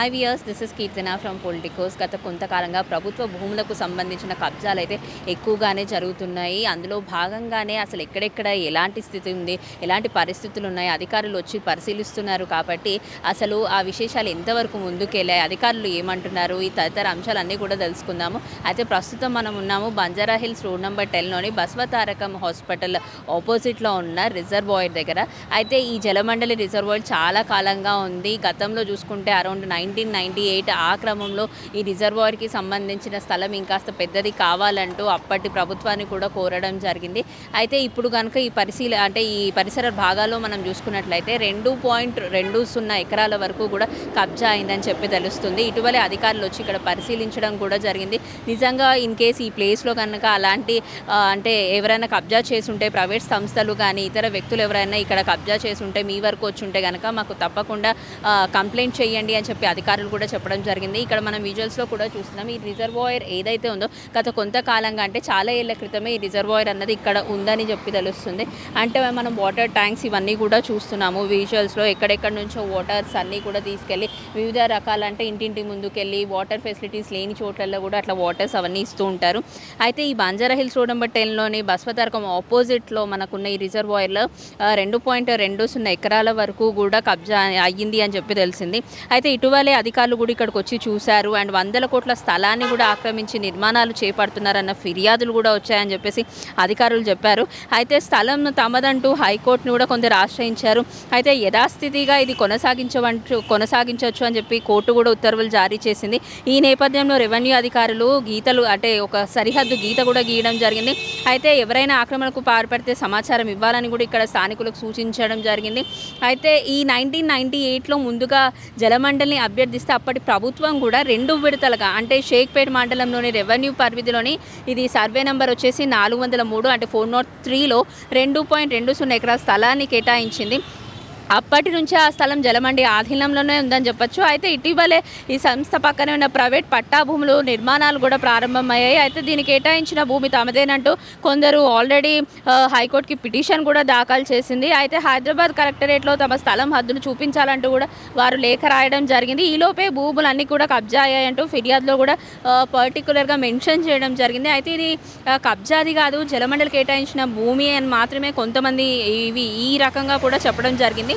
Hi viewers this is Keerthana from Politicos. గత కొంతకాలంగా ప్రభుత్వ భూములకు సంబంధించిన కబ్జాలు అయితే ఎక్కువగానే జరుగుతున్నాయి. అందులో భాగంగానే అసలు ఎక్కడెక్కడ ఎలాంటి స్థితి ఉంది ఎలాంటి పరిస్థితులు ఉన్నాయి అధికారులు వచ్చి పరిశీలిస్తున్నారు కాబట్టి అసలు ఆ విశేషాలు ఎంతవరకు ముందుకెళ్ళాయి అధికారులు ఏమంటున్నారు ఈ తదితర అంశాలన్నీ కూడా తెలుసుకుందాము. అయితే ప్రస్తుతం మనం ఉన్నాము బంజారా హిల్స్ రోడ్ నెంబర్ టెన్లోని బస్వతారకం హాస్పిటల్ ఆపోజిట్లో ఉన్న రిజర్వాయర్ దగ్గర. అయితే ఈ జలమండలి రిజర్వాయర్ చాలా కాలంగా ఉంది. గతంలో చూసుకుంటే around nine nineteen ninety eight ఆ క్రమంలో ఈ రిజర్వాయర్కి సంబంధించిన స్థలం ఇంకాస్త పెద్దది కావాలంటూ అప్పటి ప్రభుత్వాన్ని కూడా కోరడం జరిగింది. అయితే ఇప్పుడు కనుక ఈ పరిశీల అంటే ఈ పరిసర భాగాల్లో మనం చూసుకున్నట్లయితే రెండు పాయింట్ రెండు సున్నా ఎకరాల వరకు కూడా కబ్జా అయిందని చెప్పి తెలుస్తుంది. ఇటీవలే అధికారులు వచ్చి ఇక్కడ పరిశీలించడం కూడా జరిగింది. నిజంగా ఇన్ కేస్ ఈ ప్లేస్లో కనుక అలాంటి అంటే ఎవరైనా కబ్జా చేసుంటే ప్రైవేట్ సంస్థలు కానీ ఇతర వ్యక్తులు ఎవరైనా ఇక్కడ కబ్జా చేసుంటే మీ వరకు వచ్చి ఉంటే కనుక మాకు తప్పకుండా కంప్లైంట్ చేయండి అని చెప్పి అధికారులు కూడా చెప్పడం జరిగింది. ఇక్కడ మనం విజువల్స్లో కూడా చూస్తున్నాం. ఈ రిజర్వాయర్ ఏదైతే ఉందో గత కొంతకాలంగా అంటే చాలా ఏళ్ళ క్రితమే ఈ రిజర్వాయర్ అన్నది ఇక్కడ ఉందని చెప్పి తెలుస్తుంది. అంటే మనం వాటర్ ట్యాంక్స్ ఇవన్నీ కూడా చూస్తున్నాము విజువల్స్లో ఎక్కడెక్కడ నుంచో వాటర్స్ అన్నీ కూడా తీసుకెళ్ళి వివిధ రకాల అంటే ఇంటింటి ముందుకెళ్ళి వాటర్ ఫెసిలిటీస్ లేని చోట్లలో కూడా అట్లా వాటర్స్ అవన్నీ ఇస్తూ ఉంటారు. అయితే ఈ బంజారా హిల్స్ రోడ్ నెంబర్ టెన్లోని బస్వతారకం ఆపోజిట్లో మనకున్న ఈ రిజర్వాయర్లో రెండు పాయింట్ రెండు సున్నా ఎకరాల వరకు కూడా కబ్జా అయ్యింది అని చెప్పి తెలిసింది. అయితే ఇటీవలే అధికారులు కూడా ఇక్కడికి వచ్చి చూశారు. అండ్ వందల కోట్ల స్థలాన్ని కూడా ఆక్రమించి నిర్మాణాలు చేపడుతున్నారన్న ఫిర్యాదులు కూడా వచ్చాయని చెప్పేసి అధికారులు చెప్పారు. అయితే స్థలం తమదంటూ హైకోర్టును కూడా కొందరు ఆశ్రయించారు. అయితే యథాస్థితిగా ఇది కొనసాగించవచ్చు కొనసాగించవచ్చు అని చెప్పి కోర్టు కూడా ఉత్తర్వులు జారీ చేసింది. ఈ నేపథ్యంలో రెవెన్యూ అధికారులు గీతలు అంటే ఒక సరిహద్దు గీత కూడా గీయడం జరిగింది. అయితే ఎవరైనా ఆక్రమణకు పాల్పడితే సమాచారం ఇవ్వాలని కూడా ఇక్కడ స్థానికులకు సూచించడం జరిగింది. అయితే ఈ నైన్టీన్ నైన్టీ ఎయిట్లో ముందుగా జలమండలిని అభ్యర్థిస్తే అప్పటి ప్రభుత్వం కూడా రెండు విడతలుగా అంటే షేక్పేట్ మండలంలోని రెవెన్యూ పరిధిలోని ఇది సర్వే నెంబర్ వచ్చేసి నాలుగు వందల మూడు అంటే ఫోర్ నాట్ త్రీలో రెండు పాయింట్ రెండు సున్నా ఎకరాల స్థలాన్ని కేటాయించింది. అప్పటి నుంచి ఆ స్థలం జలమండి ఆధీనంలోనే ఉందని చెప్పొచ్చు. అయితే ఇటీవలే ఈ సంస్థ పక్కనే ఉన్న ప్రైవేట్ పట్టా భూములు నిర్మాణాలు కూడా ప్రారంభమయ్యాయి. అయితే దీనికి కేటాయించిన భూమి తమదేనంటూ కొందరు ఆల్రెడీ హైకోర్టుకి పిటిషన్ కూడా దాఖలు చేసింది. అయితే హైదరాబాద్ కలెక్టరేట్లో తమ స్థలం హద్దును చూపించాలంటూ కూడా వారు లేఖ రాయడం జరిగింది. ఈలోపే భూములన్నీ కూడా కబ్జా అయ్యాయంటూ ఫిర్యాదులో కూడా పర్టికులర్గా మెన్షన్ చేయడం జరిగింది. అయితే ఇది కబ్జాది కాదు జలమండలి కేటాయించిన భూమి అని మాత్రమే కొంతమంది ఇవి ఈ రకంగా కూడా చెప్పడం జరిగింది.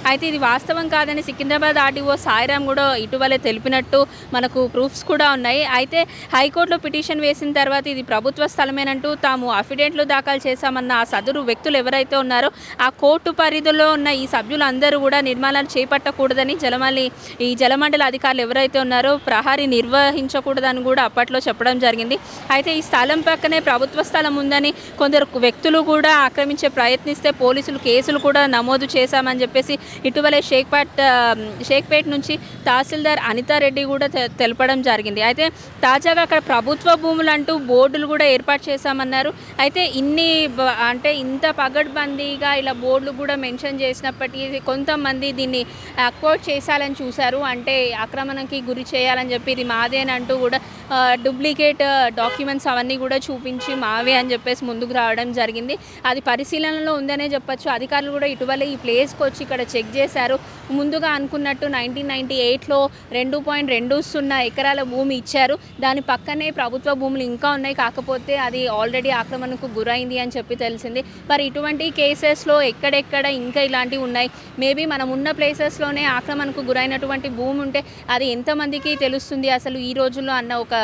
అయితే ఇది వాస్తవం కాదని సికింద్రాబాద్ ఆర్టీఓ సాయిరామ్ కూడా ఇటీవలే తెలిపినట్టు మనకు ప్రూఫ్స్ కూడా ఉన్నాయి. అయితే హైకోర్టులో పిటిషన్ వేసిన తర్వాత ఇది ప్రభుత్వ స్థలమేనంటూ తాము అఫిడేట్లు దాఖలు చేశామన్న ఆ సదరు వ్యక్తులు ఎవరైతే ఉన్నారో ఆ కోర్టు పరిధిలో ఉన్న ఈ సభ్యులందరూ కూడా నిర్మాణాలు చేపట్టకూడదని జలమల్లి ఈ జలమండల అధికారులు ఎవరైతే ఉన్నారో ప్రహారీ నిర్వహించకూడదని కూడా అప్పట్లో చెప్పడం జరిగింది. అయితే ఈ స్థలం పక్కనే ప్రభుత్వ స్థలం ఉందని కొందరు వ్యక్తులు కూడా ఆక్రమించే ప్రయత్నిస్తే పోలీసులు కేసులు కూడా నమోదు చేశామని చెప్పేసి ఇటీవలే షేక్పేట్ షేక్పేట్ నుంచి తహసీల్దార్ అనితారెడ్డి కూడా తె- తెలపడం జరిగింది. అయితే తాజాగా అక్కడ ప్రభుత్వ భూములు అంటూ బోర్డులు కూడా ఏర్పాటు చేశామన్నారు. అయితే ఇన్ని అంటే ఇంత పగడ్బందీగా ఇలా బోర్డులు కూడా మెన్షన్ చేసినప్పటికీ కొంతమంది దీన్ని అక్వోట్ చేశాలని చూశారు. అంటే ఆక్రమణకి గురి చేయాలని చెప్పి ఇది మాదేనంటూ కూడా డూప్లికేట్ డాక్యుమెంట్స్ అవన్నీ కూడా చూపించి మావే అని చెప్పేసి ముందుకు రావడం జరిగింది. అది పరిశీలనలో ఉందనే చెప్పొచ్చు. అధికారులు కూడా ఇటీవల ఈ ప్లేస్కి వచ్చి ఇక్కడ చెక్ చెక్ చేశారు. ముందుగా అనుకున్నట్టు నైన్టీన్ నైన్టీ ఎయిట్లో రెండు పాయింట్ రెండు సున్నా ఎకరాల భూమి ఇచ్చారు. దాని పక్కనే ప్రభుత్వ భూములు ఇంకా ఉన్నాయి. కాకపోతే అది ఆల్రెడీ ఆక్రమణకు గురైంది అని చెప్పి తెలిసింది. మరి ఇటువంటి కేసెస్లో ఎక్కడెక్కడ ఇంకా ఇలాంటివి ఉన్నాయి? మేబీ మనం ఉన్న ప్లేసెస్లోనే ఆక్రమణకు గురైనటువంటి భూమి ఉంటే అది ఎంతమందికి తెలుస్తుంది? అసలు ఈ రోజుల్లో అన్న ఒక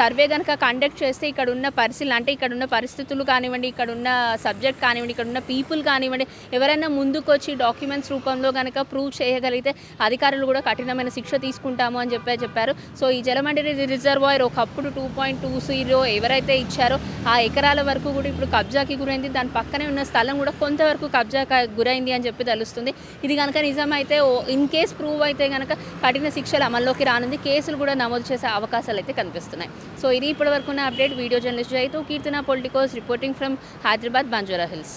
సర్వే కనుక కండక్ట్ చేస్తే ఇక్కడ ఉన్న పరిశీలన అంటే ఇక్కడ ఉన్న పరిస్థితులు కానివ్వండి ఇక్కడ ఉన్న సబ్జెక్ట్ కానివ్వండి ఇక్కడ ఉన్న పీపుల్ కానివ్వండి ఎవరైనా ముందుకు వచ్చి డాక్యుమెంట్స్ రూపంలో కనుక ప్రూవ్ చేయగలిగితే అధికారులు కూడా కఠినమైన శిక్ష తీసుకుంటాము అని చెప్పి చెప్పారు. సో ఈ జలమండలి రిజర్వాయర్ ఒకప్పుడు టూ పాయింట్ టూ జీరో ఎవరైతే ఇచ్చారో ఆ ఎకరాల వరకు కూడా ఇప్పుడు కబ్జాకి గురైంది. దాని పక్కనే ఉన్న స్థలం కూడా కొంతవరకు కబ్జా గురైంది అని చెప్పి తెలుస్తుంది. ఇది కనుక నిజమైతే ఇన్ కేస్ ప్రూవ్ అయితే కనుక కఠిన శిక్షలు అమల్లోకి రానుంది. కేసులు కూడా నమోదు చేసే అవకాశాలు అయితే కనిపిస్తున్నాయి. సో ఇది ఇప్పటి వరకు ఉన్న update. Video journalist Jaitu Keerthana Politicos reporting from Hyderabad Banjara Hills.